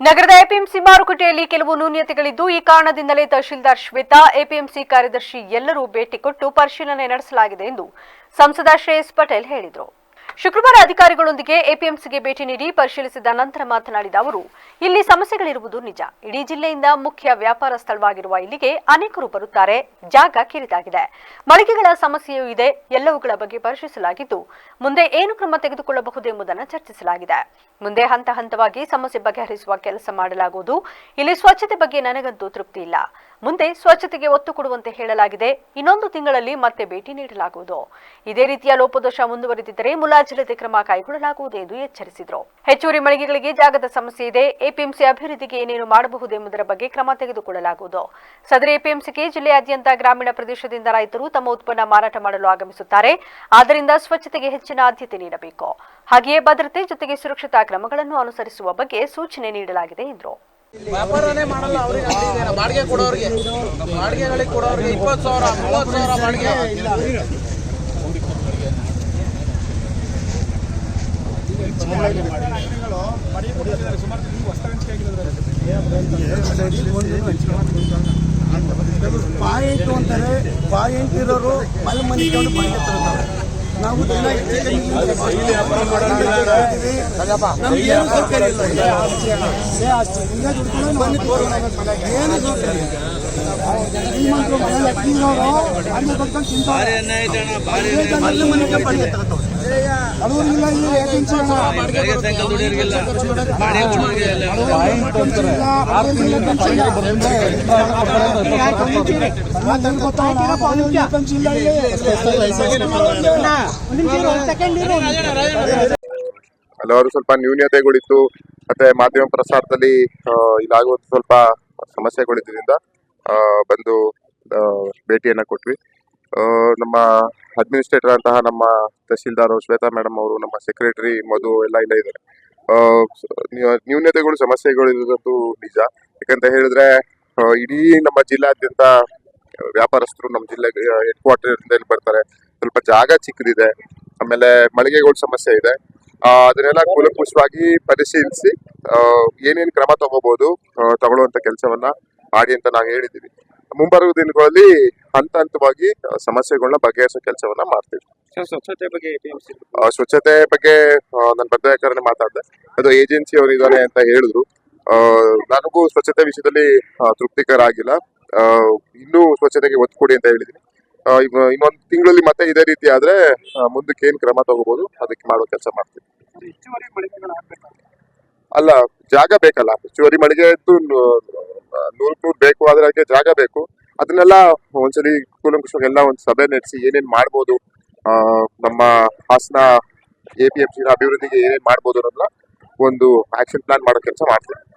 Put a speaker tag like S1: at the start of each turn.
S1: ನಗರದ ಎಪಿಎಂಸಿ ಮಾರುಕಟ್ಟೆಯಲ್ಲಿ ಕೆಲವು ನ್ಯೂನ್ಯತೆಗಳಿದ್ದು ಈ ಕಾರಣದಿಂದಲೇ ತಹಶೀಲ್ದಾರ್ ಶ್ವೇತಾ, ಎಪಿಎಂಸಿ ಕಾರ್ಯದರ್ಶಿ ಎಲ್ಲರೂ ಭೇಟಿ ಕೊಟ್ಟು ಪರಿಶೀಲನೆ ನಡೆಸಲಾಗಿದೆ ಎಂದು ಸಂಸದ ಶ್ರೇಯಸ್ ಪಟೇಲ್ ಹೇಳಿದರು. ಶುಕ್ರವಾರ ಅಧಿಕಾರಿಗಳೊಂದಿಗೆ ಎಪಿಎಂಸಿಗೆ ಭೇಟಿ ನೀಡಿ ಪರಿಶೀಲಿಸಿದ ನಂತರ ಮಾತನಾಡಿದ ಅವರು, ಇಲ್ಲಿ ಸಮಸ್ಯೆಗಳಿರುವುದು ನಿಜ. ಇಡೀ ಜಿಲ್ಲೆಯಿಂದ ಮುಖ್ಯ ವ್ಯಾಪಾರ ಸ್ಥಳವಾಗಿರುವ ಇಲ್ಲಿಗೆ ಅನೇಕರು ಬರುತ್ತಾರೆ. ಜಾಗ ಕಿರಿದಾಗಿದೆ. ಮಳಿಗೆಗಳ ಸಮಸ್ಯೆಯೂ ಇದೆ. ಎಲ್ಲವುಗಳ ಬಗ್ಗೆ ಪರಿಶೀಲಿಸಲಾಗಿದ್ದು, ಮುಂದೆ ಏನು ಕ್ರಮ ತೆಗೆದುಕೊಳ್ಳಬಹುದು ಎಂಬುದನ್ನು ಚರ್ಚಿಸಲಾಗಿದೆ. ಮುಂದೆ ಹಂತ ಹಂತವಾಗಿ ಸಮಸ್ಯೆ ಬಗೆಹರಿಸುವ ಕೆಲಸ ಮಾಡಲಾಗುವುದು. ಇಲ್ಲಿ ಸ್ವಚ್ಛತೆ ಬಗ್ಗೆ ನನಗಂತೂ ತೃಪ್ತಿ ಇಲ್ಲ. ಮುಂದೆ ಸ್ವಚ್ಛತೆಗೆ ಒತ್ತು ಕೊಡುವಂತೆ ಹೇಳಲಾಗಿದೆ. ಇನ್ನೊಂದು ತಿಂಗಳಲ್ಲಿ ಮತ್ತೆ ಭೇಟಿ ನೀಡಲಾಗುವುದು. ಇದೇ ರೀತಿಯ ಲೋಪದೋಷ ಮುಂದುವರೆದಿದ್ದರೆ ಮುಲಾಜಿಲ್ಲದೆ ಕ್ರಮ ಕೈಗೊಳ್ಳಲಾಗುವುದು ಎಂದು ಎಚ್ಚರಿಸಿದರು. ಹೆಚ್ಚುವರಿ ಮಳಿಗೆಗಳಿಗೆ ಜಾಗದ ಸಮಸ್ಯೆ ಇದೆ. ಎಪಿಎಂಸಿ ಅಭಿವೃದ್ಧಿಗೆ ಏನೇನು ಮಾಡಬಹುದೆಂಬುದರ ಬಗ್ಗೆ ಕ್ರಮ ತೆಗೆದುಕೊಳ್ಳಲಾಗುವುದು. ಸದರಿ ಎಪಿಎಂಸಿಗೆ ಜಿಲ್ಲೆಯಾದ್ಯಂತ ಗ್ರಾಮೀಣ ಪ್ರದೇಶದಿಂದ ರೈತರು ತಮ್ಮ ಉತ್ಪನ್ನ ಮಾರಾಟ ಮಾಡಲು ಆಗಮಿಸುತ್ತಾರೆ. ಆದ್ದರಿಂದ ಸ್ವಚ್ಛತೆಗೆ ಹೆಚ್ಚಿನ ಆದ್ಯತೆ ನೀಡಬೇಕು. ಹಾಗೆಯೇ ಭದ್ರತೆ ಜೊತೆಗೆ ಸುರಕ್ಷತಾ ಕ್ರಮಗಳನ್ನು ಅನುಸರಿಸುವ ಬಗ್ಗೆ ಸೂಚನೆ ನೀಡಲಾಗಿದೆ ಎಂದರು.
S2: ವ್ಯಾಪಾರನೇ ಮಾಡಲ್ಲ, ಅವ್ರಿಗೆ ಬಾಡಿಗೆ ಕೊಡೋರಿಗೆ. ಬಾಡಿಗೆಗಳಿಗೆ ಕೊಡೋರಿಗೆ ಇಪ್ಪತ್ತು ಸಾವಿರ, ಮೂವತ್ತು ಸಾವಿರ ಬಾಡಿಗೆ.
S3: ಪಾಯಿಂಟ್ ಅಂತಾರೆ, ಪಾಯಿಂಟ್ ಇರೋರು ಮಲ್ ಮನಿಕೊಂಡು ಪಾಯಿಂಟ್ ತರ್ತಾರೆ ನಾವು ದಿನ ಹೆಚ್ಚು ಕಮ್ಮಿ ನಮ್ಗೆ ಏನು ಸೌಕರ್ಯ ಇಲ್ಲ ಮನೆ. ಏನು ಸೌಕರ್ಯ. ಶ್ರೀಮಂತರು ಮನೆ ಲಕ್ಷ್ಮೀನವರು ಅನ್ನ. ಮಲ್ಲು ಮನಿಗೆ ತಗೋತಾರೆ.
S4: ಹಲವಾರು ಸ್ವಲ್ಪ ನ್ಯೂನ್ಯತೆಗಳಿತ್ತು ಮತ್ತೆ ಮಾಧ್ಯಮ ಪ್ರಸಾರದಲ್ಲಿ ಇದಾಗುವಂತ ಸ್ವಲ್ಪ ಸಮಸ್ಯೆಗಳಿದ್ದರಿಂದ ಬಂದು ಭೇಟಿಯನ್ನ ಕೊಟ್ವಿ. ನಮ್ಮ ಅಡ್ಮಿನಿಸ್ಟ್ರೇಟರ್ ಅಂತಹ ನಮ್ಮ ತಹಸೀಲ್ದಾರ್ ಶ್ವೇತಾ ಮೇಡಮ್ ಅವರು, ನಮ್ಮ ಸೆಕ್ರೆಟರಿ ಮಧು ಎಲ್ಲ ಇಲ್ಲ ಇದ್ದಾರೆ. ನ್ಯೂನ್ಯತೆಗಳು ಸಮಸ್ಯೆಗಳು ಇರೋದಂತೂ ನಿಜ. ಯಾಕಂತ ಹೇಳಿದ್ರೆ ಇಡೀ ನಮ್ಮ ಜಿಲ್ಲಾದ್ಯಂತ ವ್ಯಾಪಾರಸ್ಥರು ನಮ್ಮ ಜಿಲ್ಲೆ ಹೆಡ್ ಕ್ವಾರ್ಟರ್ ಬರ್ತಾರೆ. ಸ್ವಲ್ಪ ಜಾಗ ಚಿಕ್ಕದಿದೆ. ಆಮೇಲೆ ಮಳಿಗೆಗಳ ಸಮಸ್ಯೆ ಇದೆ. ಅದನ್ನೆಲ್ಲ ಕೂಲಂಕುಷವಾಗಿ ಪರಿಶೀಲಿಸಿ ಏನೇನು ಕ್ರಮ ತಗೋಬಹುದು ತಗೊಳ್ಳುವಂತ ಕೆಲಸವನ್ನ ಮಾಡಿ ಅಂತ ನಾವು ಹೇಳಿದ್ದೀವಿ. ಮುಂಬರುವ ದಿನಗಳಲ್ಲಿ ಹಂತ ಹಂತವಾಗಿ ಸಮಸ್ಯೆಗಳನ್ನ ಬಗೆಹರಿಸೋ ಕೆಲಸವನ್ನ ಮಾಡ್ತೀವಿ.
S2: ಸ್ವಚ್ಛತೆ ಬಗ್ಗೆ
S4: ನನ್ನ ಸ್ವಚ್ಛತೆ ಬಗ್ಗೆ ನಾನು ಮಾತಾಡಿದೆ. ಅದು ಏಜೆನ್ಸಿ ಅವರು ಇದ್ದಾರೆ ಅಂತ ಹೇಳಿದ್ರು. ನನಗೂ ಸ್ವಚ್ಛತೆ ವಿಷಯದಲ್ಲಿ ತೃಪ್ತಿಕರ ಆಗಿಲ್ಲ ಇನ್ನೂ ಸ್ವಚ್ಛತೆಗೆ ಒತ್ತು ಕೊಡಿ ಅಂತ ಹೇಳಿದೀನಿ ಇನ್ನೊಂದು ತಿಂಗಳಲ್ಲಿ ಮತ್ತೆ ಇದೇ ರೀತಿ ಆದ್ರೆ ಮುಂದಕ್ಕೆ ಏನ್ ಕ್ರಮ ತಗೋಬಹುದು ಅದಕ್ಕೆ ಮಾಡೋ ಕೆಲಸ ಮಾಡ್ತೀವಿ. ಅಲ್ಲ ಜಾಗ ಬೇಕಲ್ಲ. ಹೆಚ್ಚುವರಿ ಮಳಿಗೆ ಇದ್ದು ನೂರು ಟೂರ್ ಬೇಕು ಆದ್ರೆ ಅದಕ್ಕೆ ಜಾಗ ಬೇಕು. ಅದನ್ನೆಲ್ಲ ಒಂದ್ಸರಿ ಕೂಲಂಕುಷವಾಗಿ ಎಲ್ಲ ಒಂದು ಸಭೆ ನಡೆಸಿ ಏನೇನ್ ಮಾಡ್ಬೋದು ನಮ್ಮ Hassan A P M C ಅಭಿವೃದ್ಧಿಗೆ ಏನೇನ್ ಮಾಡ್ಬೋದು ಅನ್ನೋದನ್ನ ಒಂದು ಆಕ್ಷನ್ ಪ್ಲಾನ್ ಮಾಡೋ ಕೆಲಸ ಮಾಡ್ತೀವಿ.